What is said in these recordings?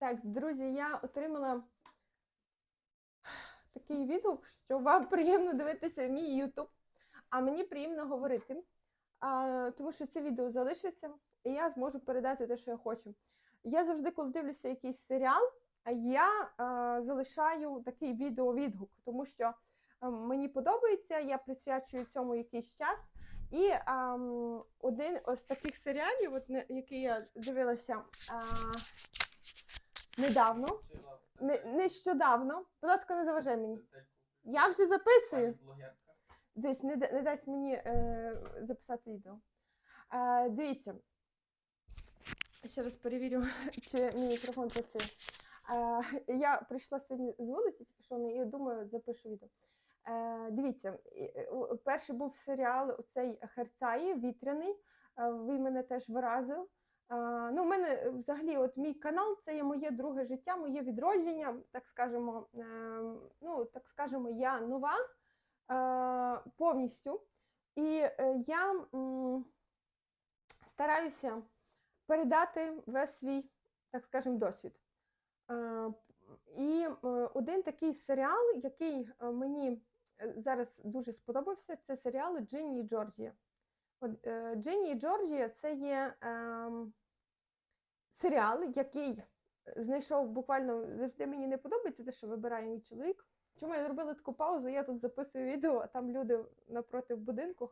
Так, друзі, я отримала такий відгук, що вам приємно дивитися мій YouTube, а мені приємно говорити, а, тому що це відео залишиться, і я зможу передати те, що я хочу. Я завжди, коли дивлюся якийсь серіал, я а, залишаю такий відеовідгук, тому що мені подобається, я присвячую цьому якийсь час. І а, один з таких серіалів, от, який я дивилася а, недавно, не, нещодавно, будь ласка, не заважай мені. Я вже записую. Десь не, не дасть мені е, записати відео. Е, дивіться. Ще раз перевірю, чи мій мікрофон працює. Е, я прийшла сьогодні з вулиці, тільки що не, і думаю, запишу відео. Е, дивіться, е, перший був серіал цей Херцаї, вітряний. Е, він мене теж вразив. Ну, у мене е, взагалі, от мій канал це є моє друге життя, моє відродження, так скажемо. Е, ну, так скажемо, я нова повністю. І е, я стараюся передати весь свій, так скажемо, досвід. І один такий серіал, який е, мені зараз дуже сподобався, це серіал Джинні і Джорджія. Джинні і Джорджія це є ем, серіал, який знайшов буквально завжди мені не подобається те, що вибирає мій чоловік. Чому я зробила таку паузу? Я тут записую відео, а там люди напроти в будинку.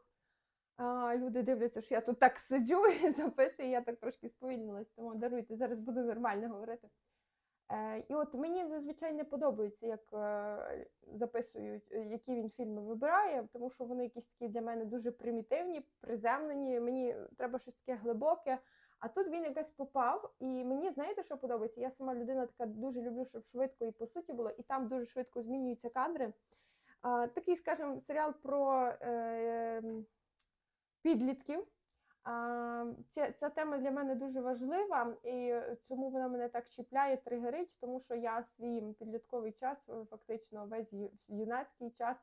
А, люди дивляться, що я тут так сиджу і записую, я так трошки сповільнилась, тому даруйте, зараз буду нормально говорити. Е, і от мені зазвичай не подобається, як е, записують, е, які він фільми вибирає, тому що вони якісь такі для мене дуже примітивні, приземлені. Мені треба щось таке глибоке. А тут він якось попав, і мені знаєте, що подобається? Я сама людина така дуже люблю, щоб швидко і по суті було, і там дуже швидко змінюються кадри. А, такий, скажімо, серіал про е, підлітків. А, ця, ця тема для мене дуже важлива, і чому вона мене так чіпляє, тригерить, тому що я свій підлітковий час, фактично весь юнацький час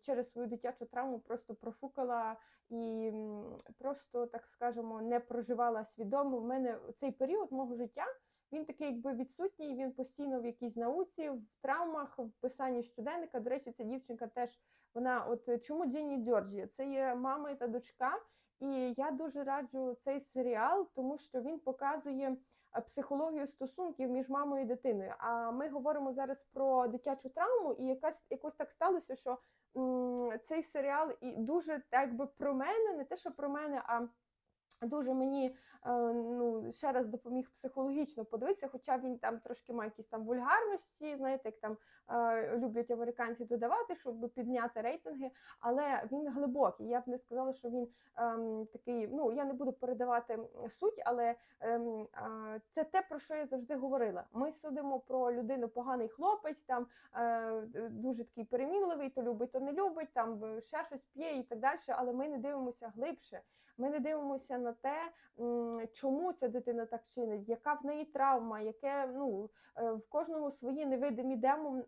через свою дитячу травму просто профукала і просто, так скажемо, не проживала свідомо. В мене цей період мого життя. Він такий, якби відсутній. Він постійно в якійсь науці, в травмах, в писанні щоденника. До речі, ця дівчинка теж вона, от е, чому Джинні Джорджія? Це є мама та дочка. І я дуже раджу цей серіал, тому що він показує е, психологію стосунків між мамою і дитиною. А ми говоримо зараз про дитячу травму, і якась якось так сталося, що м, цей серіал і дуже так би про мене, не те, що про мене, а Дуже мені е, ну, ще раз допоміг психологічно подивитися, хоча він там трошки має якісь там вульгарності, знаєте, як там е, люблять американці додавати, щоб підняти рейтинги, але він глибокий. Я б не сказала, що він ем, такий. Ну я не буду передавати суть, але ем, е, це те, про що я завжди говорила. Ми судимо про людину поганий хлопець, там е, дуже такий перемінливий, то любить, то не любить, там е, ще щось п'є і так далі, але ми не дивимося глибше. Ми не дивимося на те, чому ця дитина так чинить, яка в неї травма, яке ну е, в кожного свої невидимі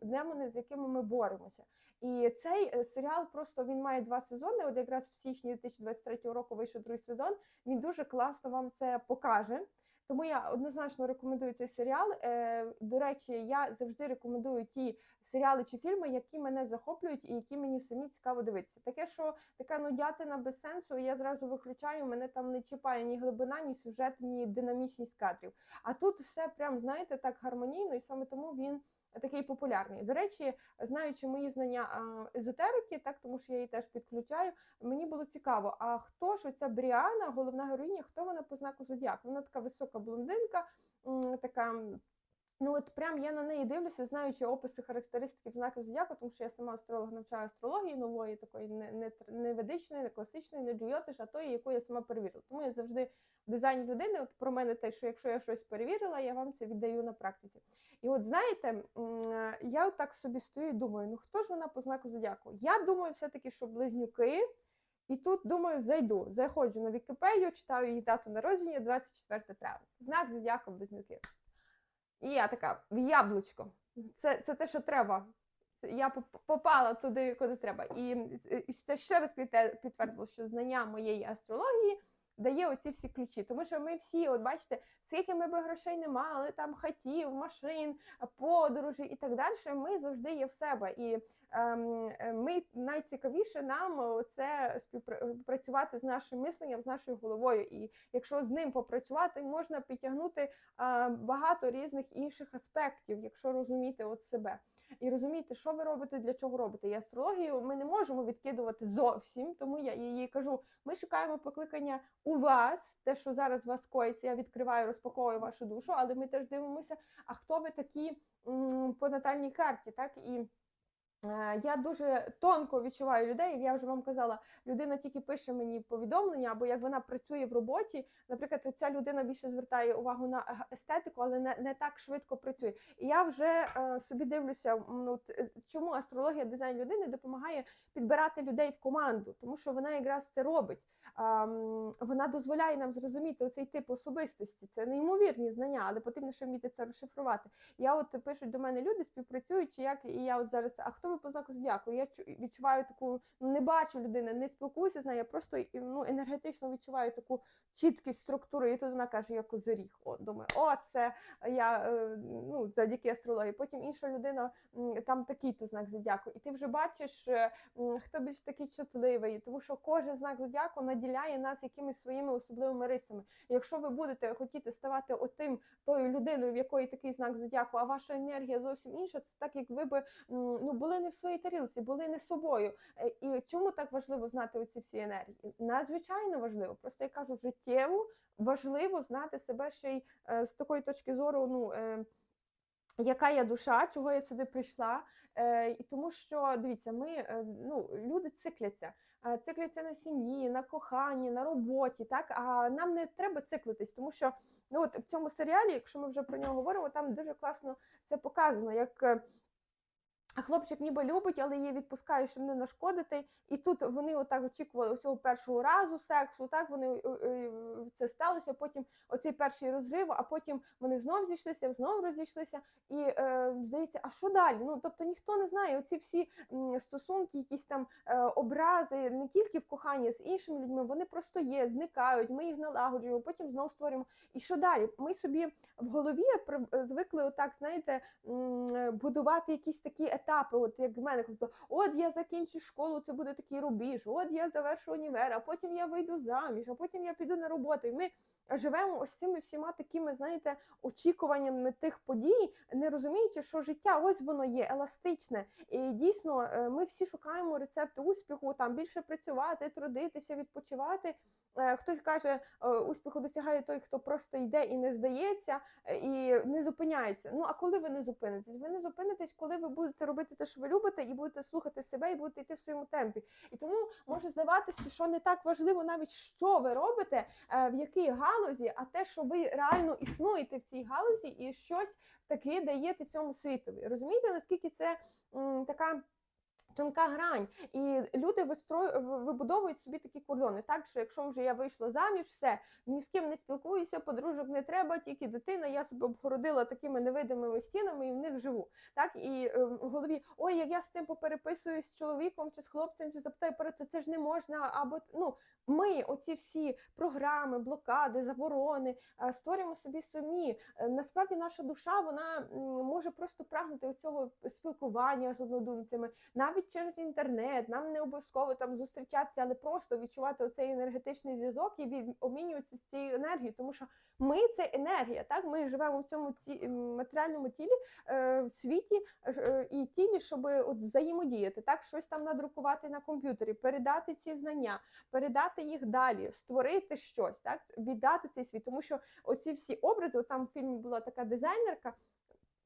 демони, з якими ми боремося. І цей е, серіал просто він має два сезони. От якраз в січні 2023 року вийшов другий сезон. Він дуже класно вам це покаже. Тому я однозначно рекомендую цей серіал. Е, до речі, я завжди рекомендую ті серіали чи фільми, які мене захоплюють і які мені самі цікаво дивитися. Таке, що така нудятина без сенсу, я зразу виключаю. Мене там не чіпає ні глибина, ні сюжет, ні динамічність кадрів. А тут все прям знаєте так гармонійно, і саме тому він. Такий популярний. До речі, знаючи мої знання езотерики, так тому що я її теж підключаю. Мені було цікаво, а хто ж оця Бріана, головна героїня, хто вона по знаку зодіаку? Вона така висока блондинка, така. Ну, от прям я на неї дивлюся, знаючи описи характеристиків знаків зодіаку, тому що я сама астролог навчаю астрології нової, такої не, не, не ведичної, не класичної, не джойотиш, а тої, яку я сама перевірила. Тому я завжди в дизайні людини, от про мене те, що якщо я щось перевірила, я вам це віддаю на практиці. І от знаєте, е, я так собі стою і думаю, ну хто ж вона по знаку зодіаку? Я думаю, все-таки, що близнюки. І тут думаю, зайду, заходжу на Вікіпедію, читаю її дату народження 24 травня. Знак зодіаку близнюки. І я така в яблучко. Це, це те, що треба. Я попала туди, куди треба. І, і це ще раз підтвердило, що знання моєї астрології дає оці всі ключі. Тому що ми всі, от бачите, скільки ми би грошей не мали, там хатів, машин, подорожі і так далі. Ми завжди є в себе. І ем, е, ми найцікавіше нам це співпрацювати з нашим мисленням, з нашою головою. І якщо з ним попрацювати, можна підтягнути е, багато різних інших аспектів, якщо розуміти от себе. І розуміти, що ви робите, для чого робите. І астрологію ми не можемо відкидувати зовсім, тому я її кажу: ми шукаємо покликання у вас, те, що зараз у вас коїться, я відкриваю, розпаковую вашу душу, але ми теж дивимося, а хто ви такі по натальній карті, так і. Е, Я дуже тонко відчуваю людей. Я вже вам казала, людина тільки пише мені повідомлення, або як вона працює в роботі. Наприклад, ця людина більше звертає увагу на е- естетику, але не, не так швидко працює. І я вже е, собі дивлюся, ну е, чому астрологія дизайн людини допомагає підбирати людей в команду, тому що вона якраз це робить. М, Вона дозволяє нам зрозуміти оцей тип особистості. Це неймовірні знання, але потрібно ще вміти це розшифрувати. Я от пишуть до мене люди, співпрацюючи, як і я от зараз. А хто ви по знаку зодіаку? Я відчуваю таку, ну не бачу людини, не спілкуюся з нею. Я просто ну енергетично відчуваю таку чіткість структури. І тут вона каже, я козиріг. О, думаю, о, це я е, ну завдяки астрології. Потім інша людина там такий то знак зодіаку. І ти вже бачиш, е, хто більш такий чутливий, тому що кожен знак зодіаку наділяє нас якимись своїми особливими рисами. Якщо ви будете хотіти ставати отим тою людиною, в якої такий знак зодіаку, а ваша енергія зовсім інша, це так як ви би ну були не в своїй тарілці, були не собою. Е, І чому так важливо знати оці всі енергії? Надзвичайно важливо. Просто я кажу, життєво важливо знати себе ще й е, з такої точки зору. ну... Е, яка я душа, чого я сюди прийшла, е, тому що дивіться, ми е, ну люди цикляться, Е, цикляться на сім'ї, на коханні, на роботі, так а нам не треба циклитись, тому що ну от в цьому серіалі, якщо ми вже про нього говоримо, там дуже класно це показано, як. Е, Хлопчик ніби любить, але її відпускає, щоб не нашкодити. І тут вони отак очікували цього першого разу сексу. Так вони е, е, це сталося. Потім оцей перший розрив, а потім вони знов зійшлися, знов розійшлися. І е, здається, а що далі? Ну тобто ніхто не знає. Оці всі стосунки, якісь там е, образи, не тільки в коханні з іншими людьми, вони просто є, зникають. Ми їх налагоджуємо, потім знов створюємо. І що далі? Ми собі в голові звикли, отак, знаєте, будувати якісь такі етапи. От як в мене от я закінчу школу, це буде такий рубіж, от я завершу універ, а потім я вийду заміж, а потім я піду на роботу. І ми живемо ось цими всіма такими, знаєте, очікуваннями тих подій, не розуміючи, що життя ось воно є еластичне. І дійсно, е, ми всі шукаємо рецепт успіху, там більше працювати, трудитися, відпочивати. Е, Хтось каже, е, успіху досягає той, хто просто йде і не здається, і не зупиняється. Ну а коли ви не зупинитесь? Ви не зупинитесь, коли ви будете робити те, що ви любите, і будете слухати себе, і будете йти в своєму темпі. І тому може здаватися, що не так важливо навіть що ви робите, в якій галузі, а те, що ви реально існуєте в цій галузі, і щось таке даєте цьому світові. Розумієте, наскільки це м, така. Тонка грань, і люди вистрою вибудовують собі такі кордони. Так що якщо вже я вийшла заміж, все ні з ким не спілкуюся, подружок не треба, тільки дитина. Я себе обгородила такими невидимими стінами і в них живу. Так і е, в голові, ой, як я з цим попереписуюсь з чоловіком чи з хлопцем, чи запитаю про це, це ж не можна. Або ну ми, оці всі програми, блокади, заборони е, створюємо собі самі. Е, Насправді наша душа вона може просто прагнути цього спілкування з однодумцями, навіть через інтернет. Нам не обов'язково там зустрічатися, але просто відчувати оцей енергетичний зв'язок і обмінюватися з цією енергією, тому що ми це енергія. Так, ми живемо в цьому ті, матеріальному тілі, е, в світі е, і тілі, щоб от взаємодіяти, так щось там надрукувати на комп'ютері, передати ці знання, передати їх далі, створити щось, так віддати цей світ. Тому що оці всі образи, от там в фільмі була така дизайнерка.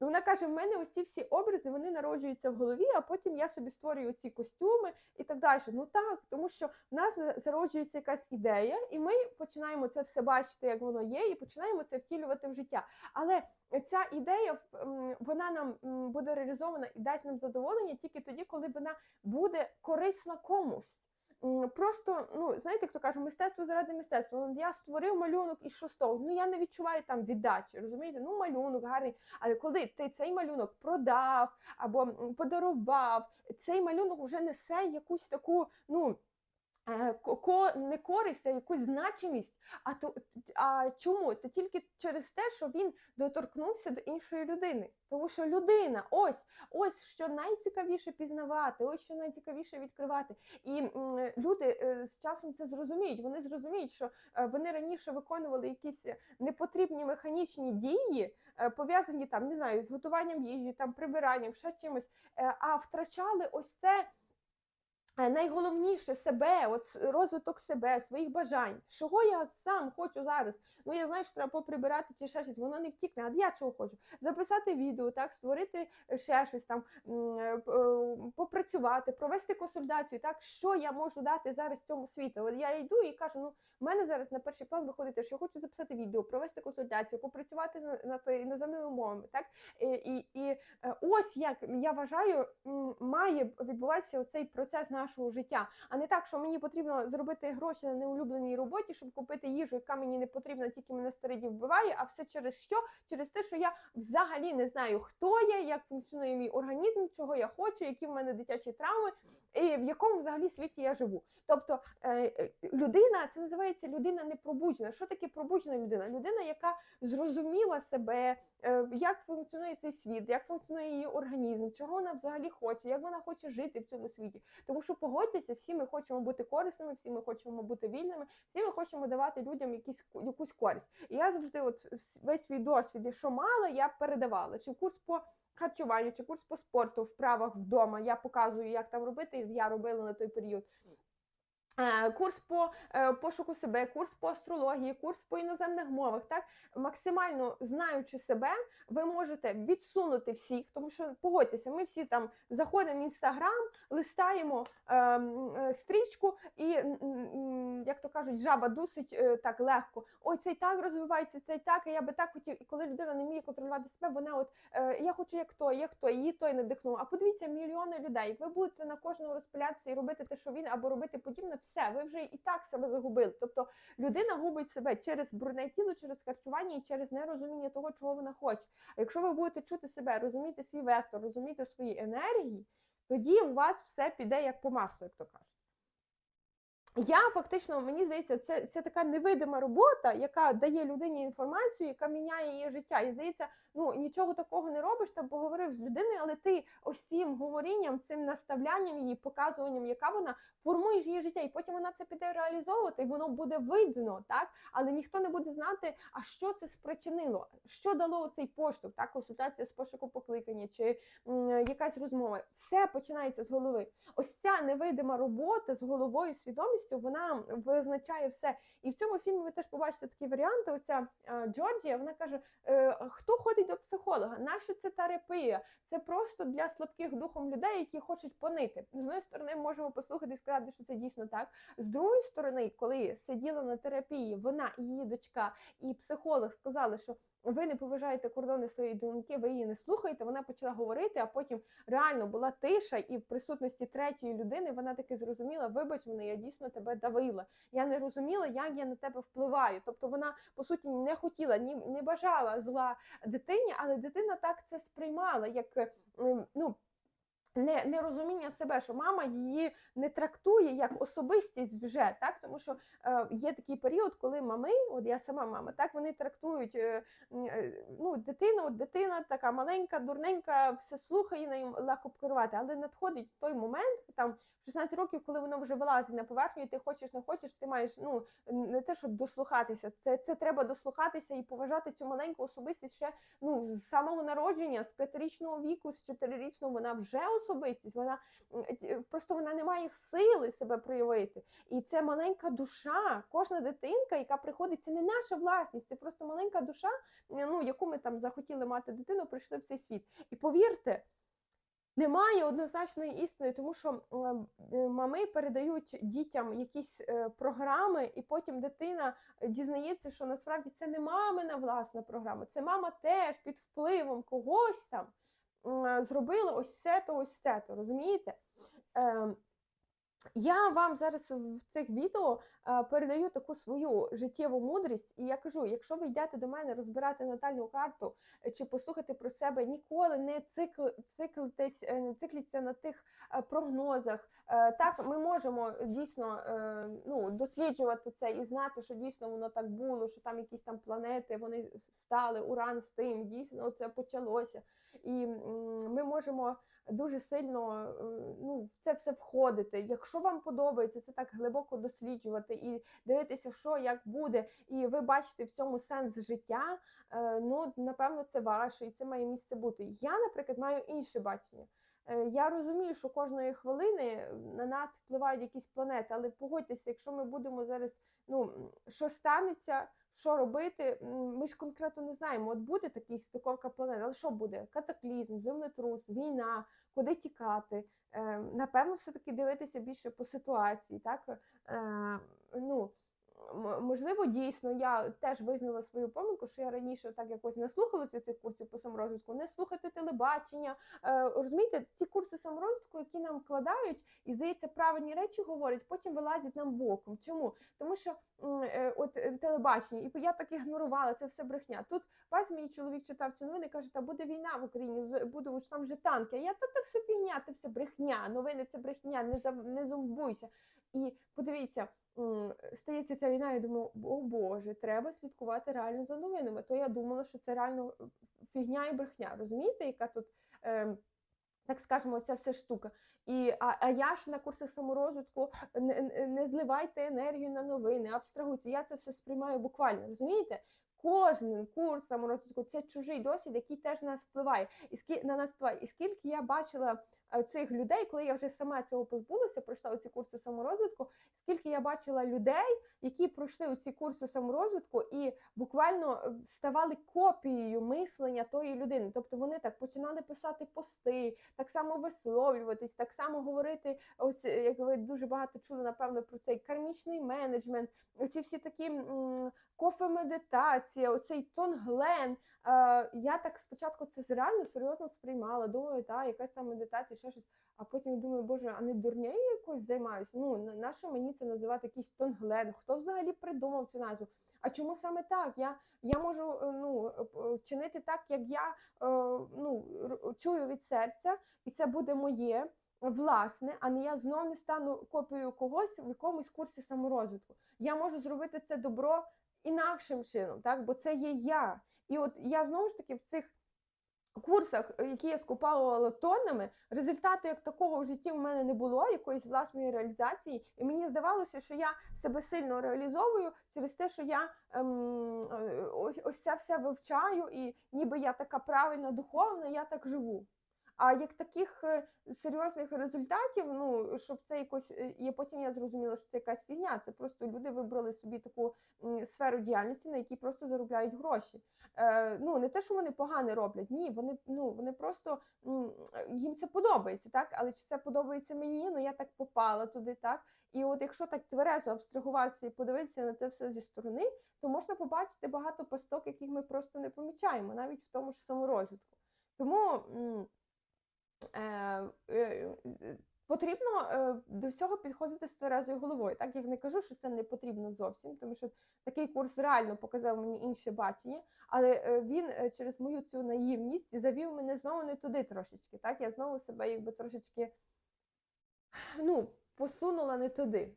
Ну, Вона каже: в мене ось ці всі образи вони народжуються в голові, а потім я собі створюю ці костюми і так далі. Ну так, тому що в нас за- зароджується якась ідея, і ми починаємо це все бачити, як воно є, і починаємо це втілювати в життя. Але ця ідея вона нам буде реалізована і дасть нам задоволення тільки тоді, коли вона буде корисна комусь. Просто, ну знаєте, хто каже, мистецтво заради мистецтва. Ну, я створив малюнок і що з того? Ну я не відчуваю там віддачі, розумієте? Ну малюнок гарний. Але коли ти цей малюнок продав або подарував, цей малюнок вже несе якусь таку, ну. Е, ко- не користь, а якусь значимість. А то а чому? Та тільки через те, що він доторкнувся до іншої людини. Тому що людина, ось, ось що найцікавіше пізнавати, ось що найцікавіше відкривати. І м, люди е, з часом це зрозуміють. Вони зрозуміють, що е, вони раніше виконували якісь непотрібні механічні дії, е, пов'язані там, не знаю, з готуванням їжі, там прибиранням, ще чимось, е, а втрачали ось це. Е, Найголовніше себе, от розвиток себе, своїх бажань. Чого я сам хочу зараз? Ну я знаю, що треба поприбирати чи ще щось, воно не втікне. А я чого хочу? Записати відео, так, створити ще щось там, е, е, попрацювати, провести консультацію. Так, що я можу дати зараз цьому світу? От я йду і кажу, ну в мене зараз на перший план виходить, що я хочу записати відео, провести консультацію, попрацювати над іноземними мовами. Так і, і, і е, ось як я вважаю, має відбуватися оцей процес нашого життя, а не так, що мені потрібно зробити гроші на неулюбленій роботі, щоб купити їжу, яка мені не потрібна, тільки мене стариді вбиває. А все через що? Через те, що я взагалі не знаю, хто я, як функціонує мій організм, чого я хочу, які в мене дитячі травми, в якому взагалі світі я живу. Тобто е, е, людина, це називається людина непробуджена. Що таке пробуджена людина? Людина, яка зрозуміла себе, е, як функціонує цей світ, як функціонує її організм, чого вона взагалі хоче, як вона хоче жити в цьому світі. Тому що погодьтеся, всі ми хочемо бути корисними, всі ми хочемо бути вільними, всі ми хочемо давати людям якісь якусь користь. І я завжди, от весь свій досвід, що мала, я передавала. Чи курс по харчуванню, чи курс по спорту, вправах вдома. Я показую, як там робити, і я робила на той період. Е, Курс по е, пошуку себе, курс по астрології, курс по іноземних мовах. Так максимально знаючи себе, ви можете відсунути всіх, тому що погодьтеся, ми всі там заходимо в інстаграм, листаємо е, е, стрічку, і як то кажуть, жаба дусить е, так легко. Ой, цей так розвивається, цей так, а я би так хотів. І коли людина не вміє контролювати себе, вона от е, я хочу як той, як той, її той надихнув. А подивіться, мільйони людей. Ви будете на кожного розпилятися і робити те, що він, або робити подібне, все, ви вже і так себе загубили. Тобто людина губить себе через брудне тіло, через харчування і через нерозуміння того, чого вона хоче. А якщо ви будете чути себе, розуміти свій вектор, розуміти свої енергії, тоді у вас все піде як по маслу, як то кажуть. Я фактично, мені здається, це, це така невидима робота, яка дає людині інформацію, яка міняє її життя. І здається, ну нічого такого не робиш, там поговорив з людиною, але ти ось цим говорінням, цим наставлянням її, показуванням, яка вона формуєш її життя, і потім вона це піде реалізовувати, і воно буде видно, так? Але ніхто не буде знати, а що це спричинило, що дало цей поштовх, так, консультація з пошуку покликання чи м, якась розмова. Все починається з голови. Ось ця невидима робота з головою, свідомістю, вона визначає все. І в цьому фільмі ви теж побачите такі варіанти. Оця е, Джорджія, вона каже: е, хто ходить до психолога? Нащо це терапія? Це просто для слабких духом людей, які хочуть понити. З одної сторони, можемо послухати і сказати, що це дійсно так. З другої сторони, коли сиділа на терапії, вона і її дочка, і психолог сказали, що ви не поважаєте кордони своєї думки, ви її не слухаєте. Вона почала говорити, а потім реально була тиша, і в присутності третьої людини вона таки зрозуміла: вибач мене, я дійсно тебе давила. Я не розуміла, як я на тебе впливаю. Тобто вона по суті не хотіла, ні не бажала зла дитині, але дитина так це сприймала, як е, ну. Не, нерозуміння себе, що мама її не трактує як особистість вже, так тому що е, є такий період, коли мами, от я сама мама, так вони трактують е, е, ну, дитину, от дитина така маленька, дурненька, все слухає, нею легко керувати, але надходить той момент, там 16 років, коли воно вже вилазить на поверхню, і ти хочеш, не хочеш, ти маєш ну не те, що дослухатися, це, це треба дослухатися і поважати цю маленьку особистість ще ну з самого народження, з п'ятирічного віку, з чотирирічного вона вже особистість. Вона м, е, просто вона не має сили себе проявити. І це маленька душа. Кожна дитинка, яка приходить, це не наша власність, це просто маленька душа, ну яку ми там захотіли мати дитину, прийшли в цей світ. І повірте. Немає однозначної істини, тому що е, мами передають дітям якісь е, програми, і потім дитина дізнається, що насправді це не мамина власна програма, це мама теж під впливом когось там зробила ось це то, ось це то, розумієте? Е, Я вам зараз в цих відео е, передаю таку свою життєву мудрість, і я кажу: якщо ви йдете до мене розбирати натальну карту е, чи послухати про себе, ніколи не цикл, циклитесь, е, не цикліться на тих прогнозах. Так, ми можемо дійсно ну, досліджувати це і знати, що дійсно воно так було, що там якісь там планети вони стали, уран з тим, дійсно це почалося. І ми можемо дуже сильно е, ну, в це все входити. Якщо вам подобається це так глибоко досліджувати і дивитися, що як буде, і ви бачите в цьому сенс життя, е, ну напевно, це ваше і це має місце бути. Я, наприклад, маю інше бачення. Е, Я розумію, що кожної хвилини на нас впливають якісь планети, але погодьтеся, якщо ми будемо зараз, ну що станеться, що робити, ми ж конкретно не знаємо. От буде такий стиковка планет, але що буде? Катаклізм, землетрус, війна, куди тікати? Е, Напевно, все-таки дивитися більше по ситуації, так? Е, ну, можливо, дійсно, я теж визнала свою помилку, що я раніше так якось не слухалася цих курсів по саморозвитку, не слухати телебачення. Е, розумієте, ці курси саморозвитку, які нам вкладають, і здається, правильні речі говорять, потім вилазять нам боком. Чому? Тому що е, от е, телебачення, і я так ігнорувала, це все брехня. Тут бач, мені чоловік читав ці новини, каже, та буде війна в Україні, буде там вже танки. А я та це все фігня, це все брехня. Новини це брехня, не зав- не зомбуйся. І подивіться, стається ця війна, я думаю, о Боже, треба слідкувати реально за новинами. То я думала, що це реально е, фігня і брехня. Розумієте, яка тут, ем, так скажемо, ця вся штука. І, а, а я ж на курсах саморозвитку не, не- не зливайте енергію на новини, абстрагуйте. Я це все сприймаю буквально, розумієте? Кожен курс саморозвитку це чужий досвід, який теж на нас впливає. І скі, на нас впливає. І скільки я бачила е, цих людей, коли я вже сама цього позбулася, пройшла ці курси саморозвитку, скільки я бачила людей, які пройшли ці курси саморозвитку і буквально е, ставали копією мислення тої людини. Тобто вони так починали писати пости, так само висловлюватись, так само говорити. Ось е, як ви дуже багато чули, напевно, про цей кармічний менеджмент, оці всі такі кофе-медитація, оцей тонглен. Е, я так спочатку це реально серйозно сприймала. Думаю, та якась там медитація, ще щось. А потім думаю, боже, а не дурнею якось займаюся? Ну на, що мені це називати якийсь тонглен? Хто взагалі придумав цю назву? А чому саме так? Я, я можу е, ну, е, чинити так, як я е, ну, чую від серця, і це буде моє власне, а не я знов не стану копією когось в якомусь курсі саморозвитку. Я можу зробити це добро інакшим чином, так? бо це є я. І от я знову ж таки в цих курсах, е, які я скупала тоннами, результату як такого в житті в мене не було, якоїсь власної реалізації. І мені здавалося, що я себе сильно реалізовую через те, що я ем, е, ось, ось це все вивчаю, і ніби я така правильна духовна, я так живу. А як таких е, серйозних результатів, ну щоб це якось е, і потім я зрозуміла, що це якась фігня. Це просто люди вибрали собі таку сферу діяльності, на якій просто заробляють гроші. Е, ну не те, що вони погане роблять, ні, вони ну вони просто їм це подобається, так? Але чи це подобається мені? Ну я так попала туди, так. І от якщо так тверезо абстрагуватися і подивитися на це все зі сторони, то можна побачити багато пасток, яких ми просто не помічаємо, навіть в тому ж саморозвитку. Тому. Е, е, е, Потрібно е, до всього підходити з тверезою головою. Так як не кажу, що це не потрібно зовсім, тому що такий курс реально показав мені інше бачення, але е, він е, через мою цю наївність завів мене знову не туди трошечки. Так, я знову себе якби трошечки ну, посунула не туди.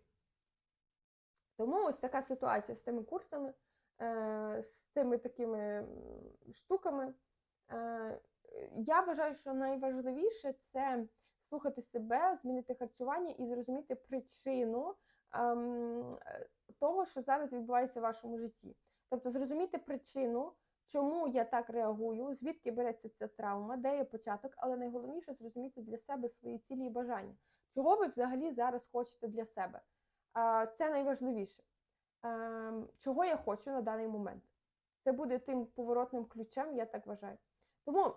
Тому ось така ситуація з тими курсами, е, з тими такими штуками. Я вважаю, що найважливіше це слухати себе, змінити харчування і зрозуміти причину ем, того, що зараз відбувається в вашому житті. Тобто зрозуміти причину, чому я так реагую, звідки береться ця травма, де є початок, але найголовніше зрозуміти для себе свої цілі і бажання. Чого ви взагалі зараз хочете для себе? Це найважливіше. Ем, Чого я хочу на даний момент? Це буде тим поворотним ключем, я так вважаю. Тому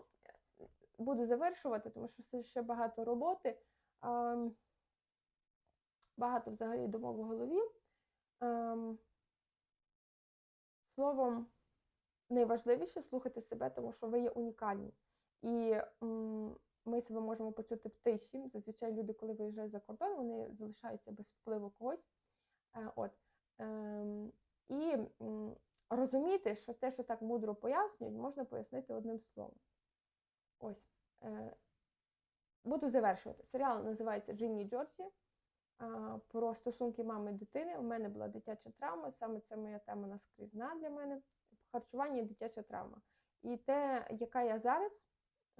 буду завершувати, тому що це ще багато роботи, багато взагалі думок в голові. Словом, найважливіше слухати себе, тому що ви є унікальні. І ми себе можемо почути в тиші. Зазвичай люди, коли виїжджають за кордон, вони залишаються без впливу когось. Е, От. Ем, І розуміти, що те, що так мудро пояснюють, можна пояснити одним словом. Ось. Е, Буду завершувати. Серіал називається Джинні Джорджі про стосунки мами і дитини. У мене була дитяча травма, саме це моя тема наскрізна для мене. Харчування і дитяча травма. І те, яка я зараз,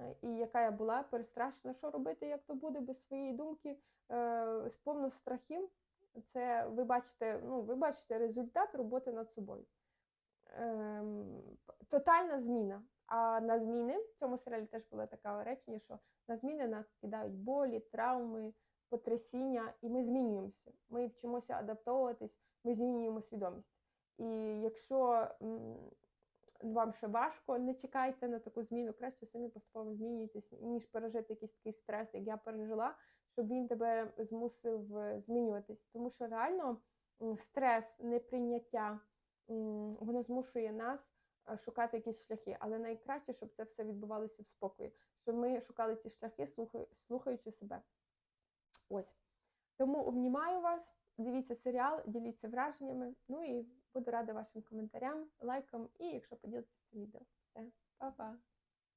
е, і яка я була, перестрашена, що робити, як то буде, без своєї думки, е, сповно страхів. Це ви бачите, ну, ви бачите результат роботи над собою. Ем, тотальна зміна. А на зміни в цьому серіалі теж було таке речення, що на зміни нас кидають болі, травми, потрясіння, і ми змінюємося. Ми вчимося адаптовуватись, ми змінюємо свідомість. І якщо вам ще важко, не чекайте на таку зміну, краще самі поступово змінюйтесь, ніж пережити якийсь такий стрес, як я пережила, щоб він тебе змусив е, змінюватись. Тому що реально стрес, неприйняття, воно змушує нас шукати якісь шляхи. Але найкраще, щоб це все відбувалося в спокої, щоб ми шукали ці шляхи, слухаючи себе. Ось. Тому обнімаю вас, дивіться серіал, діліться враженнями. Ну і буду рада вашим коментарям, лайкам і якщо поділитися цим відео. Все, па-па!